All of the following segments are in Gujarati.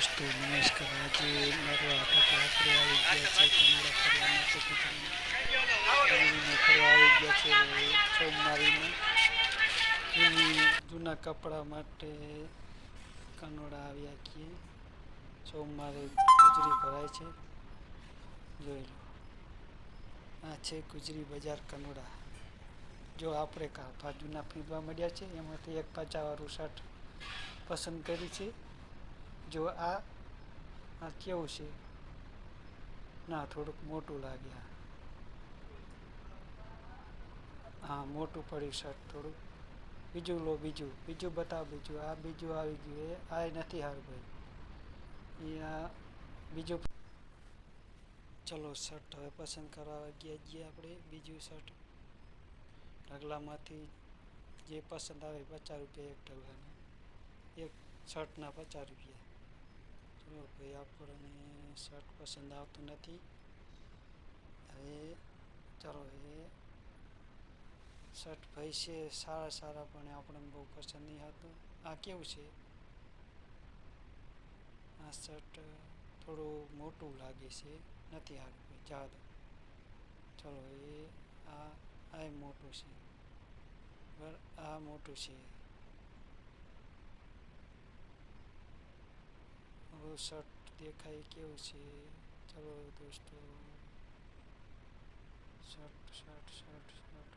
દોસ્તો નમસ્કાર આજે મારો હાટો આપણે આવી ગયા છે, તમારા ફરવા માટે ફરવા આવી ગયા છે, સોમવારીમાં. જૂની કપડાં માટે કનોડા આવ્યા છીએ. સોમવારે ગુજરી ભરાય છે. જોઈ લો. આ છે ગુજરી બજાર કનોડા જો આપણે કાફા જૂના ખરીદવા મળ્યા છે, એમાંથી એક પાચાવાળું શર્ટ પસંદ કરી છે. જો આ આ કેવું છે? ના, થોડુંક મોટું લાગે હા, મોટું પડ્યું શર્ટ થોડુંક. બીજું લો, બીજું. બીજું બતાવ, બીજું. આ બીજું આવી ગયું. એ, આ નથી હાર ભાઈ એ આ બીજું ચલો, શર્ટ હવે પસંદ કરવા ગયા જઈએ આપણે. બીજું શર્ટ. ઢગલામાંથી જે પસંદ આવે પચાસ રૂપિયા એક ઢગલાના. એક શર્ટના પચાસ રૂપિયા. ચલો ભાઈ આપણને શર્ટ પસંદ આવતું નથી. હવે ચાલો એ શર્ટ ભાઈ છે સારા સારા, પણ આપણને બહુ પસંદ નહીં આવતું. આ કેવું છે? આ શર્ટ થોડું મોટું લાગે છે, નથી સારું ભાઈ દો ચલો એ આ આ મોટું છે. બરાબર, આ મોટું છે. હવે શર્ટ દેખાય કેવું છે? ચલો દોસ્તો. Shirt shirt shirt shirt.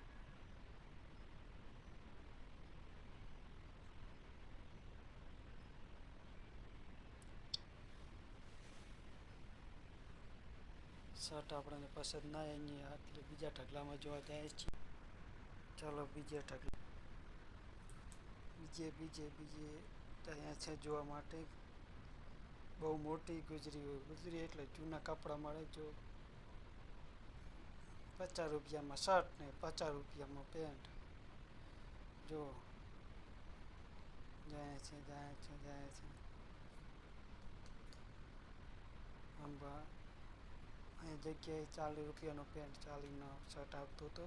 Shirt આપણને પસંદ ના એની એટલે બીજા ઢગલામાં જોવા જાય છે. ચાલો બીજે ઢગલા. બીજે બીજે બીજે અહીંયા છે જોવા માટે. બહુ મોટી ગુજરી હોય. ગુજરી એટલે જૂના કપડાં મળે જો પચાસ રૂપિયામાં શર્ટ ને પચાસ રૂપિયામાં પેન્ટ જો જાય છે જાય છે જાય છે. આંબા, અહીં જગ્યાએ ચાલીસ રૂપિયાનો પેન્ટ ચાલીનો શર્ટ આવતો હતો.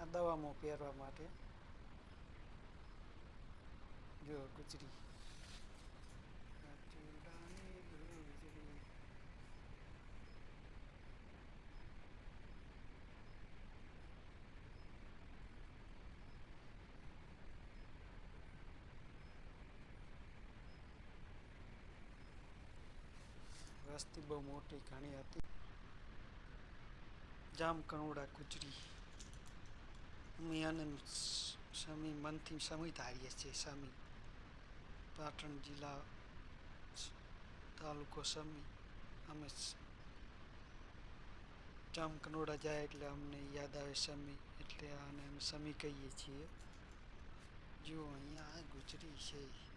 આ દવામાં પહેરવા માટે. જો ગુજરી આ ચૂડાની ગુજરી. વસ્તી બહુ મોટી ઘણી હતી. જામ કણોડા ગુજરી. અમે આને સમી મનથી સમી ધારીએ છીએ સમી પાટણ જિલ્લા તાલુકો સમી અમે જામકનોડા જામ કનોડા જાય એટલે અમને યાદ આવે સમી એટલે આને અમે સમી કહીએ છીએ. જો અહીંયા ગુજરી છે.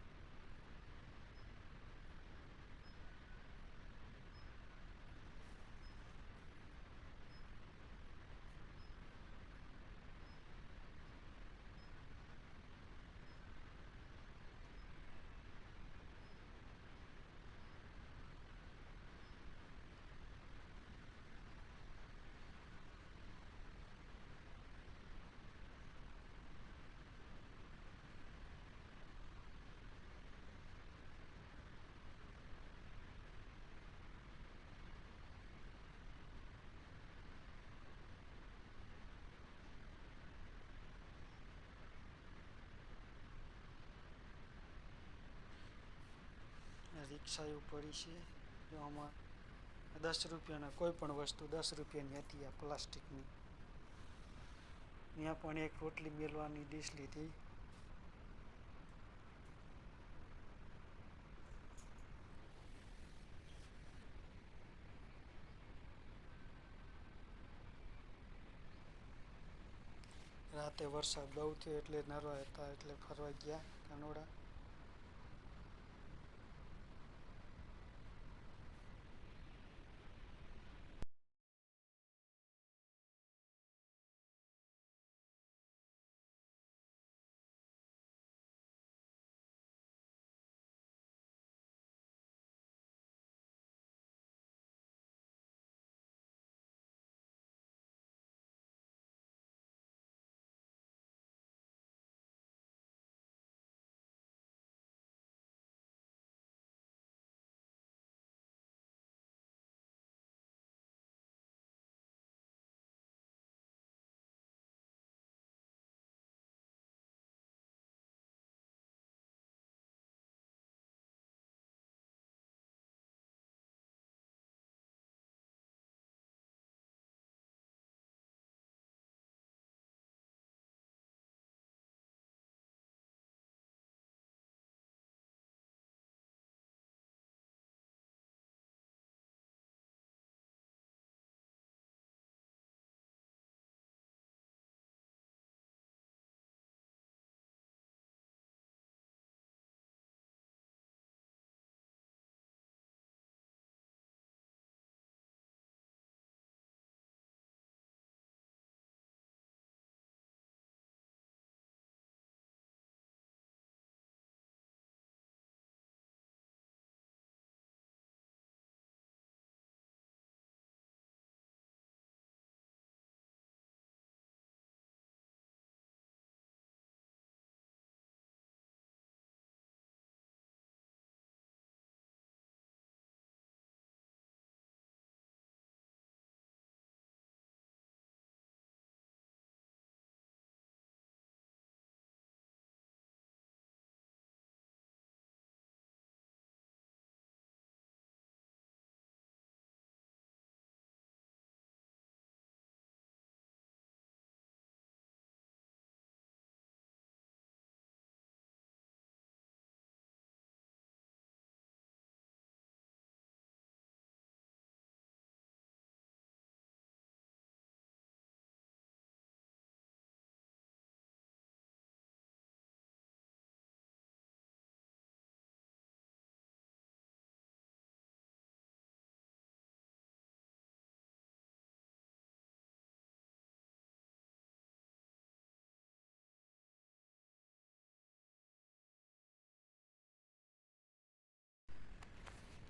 રિક્ષાઓ પડી છે. જો આમાં દસ રૂપિયાના કોઈ પણ વસ્તુ દસ રૂપિયાની હતી આ પ્લાસ્ટિકની. ત્યાં પણ એક રોટલી મેળવાની ડીશ લીધી. રાતે વરસાદ બહુ થયો એટલે નરવા હતા એટલે ફરવા ગયા કાનોડા.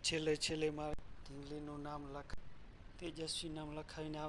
છેલ્લે છેલ્લે મારે ઢીંગલીનું નામ લખ તેજસ્વી નામ લખાવીને આવે.